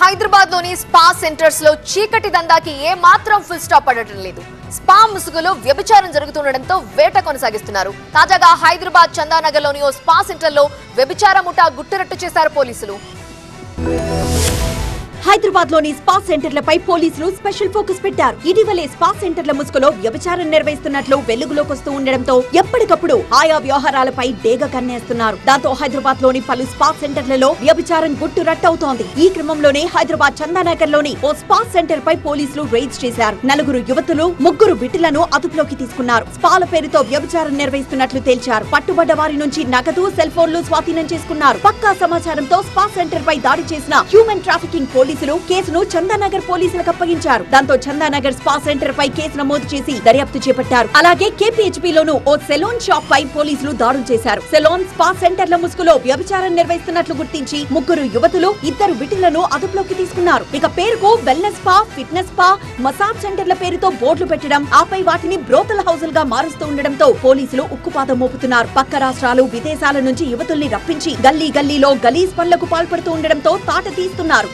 హైదరాబాద్లోని స్పా సెంటర్స్లో చీకటి దందాకి ఏ మాత్రం ఫుల్ స్టాప్ పడటం లేదు. స్పా ముసుగులో వ్యభిచారం జరుగుతుండటంతో వేట కొనసాగిస్తున్నారు. తాజాగా హైదరాబాద్ చందానగర్లోని ఓ స్పా సెంటర్లో వ్యభిచార ముఠా గుట్టురట్టు చేశారు పోలీసులు. హైదరాబాద్లోని స్పా సెంటర్లపై పోలీసులు స్పెషల్ ఫోకస్ పెట్టారు. ఇటీవలే స్పా సెంటర్ల ముసుగులో వ్యభిచారం నిర్వహిస్తున్నట్లు వెలుగులోకి వస్తూ ఉండడంతో ఎప్పటికప్పుడు ఆయా వ్యవహారాలపై డేగ కన్నేస్తున్నారు. దాంతో హైదరాబాద్లోని పలు స్పా సెంటర్లలో వ్యభిచారం గుట్టు రట్టవుతోంది. ఈ క్రమంలోనే హైదరాబాద్ చందానగర్లోని ఓ స్పా సెంటర్ పై పోలీసులు రైడ్స్ చేశారు. నలుగురు యువతులు ముగ్గురు బిడ్డలను అదుపులోకి తీసుకున్నారు. స్పాల పేరుతో వ్యభిచారం నిర్వహిస్తున్నట్లు తేల్చారు. పట్టుబడ్డ వారి నుంచి నగదు సెల్ ఫోన్లు స్వాధీనం చేసుకున్నారు. పక్కా సమాచారంతో స్పా సెంటర్ పై దాడి చేసిన హ్యూమన్ ట్రాఫికింగ్ పోలీసులు కేసును చందానగర్ పోలీసులకు అప్పగించారు. దాంతో చందానగర్ స్పా సెంటర్ పై కేసు నమోదు చేసి దర్యాప్తు చేపట్టారు. అలాగే కేపీహెచ్పీలోను ఓ సెలూన్ షాప్ పై పోలీసులు దాడులు చేశారు. సెలూన్ స్పా సెంటర్ల ముసుగులో వ్యభిచారం నిర్వహిస్తున్నట్లు గుర్తించి ముగ్గురు యువతులు ఇద్దరు విటిలను అదుపులోకి తీసుకున్నారు. ఇక పేరుకు wellness spa fitness spa massage సెంటర్ల పేరుతో బోర్డులు పెట్టడం ఆపై వాటిని బ్రోతల్ హౌజులుగా మారుస్తూ ఉండడంతో పోలీసులు ఉక్కుపాదం మోపుతున్నారు. పక్క రాష్ట్రాలు విదేశాల నుంచి యువతుల్ని రప్పించి గల్లీ గల్లీలో గలీజ్ పనులకు పాల్పడుతూ ఉండడంతో తాట తీస్తున్నారు.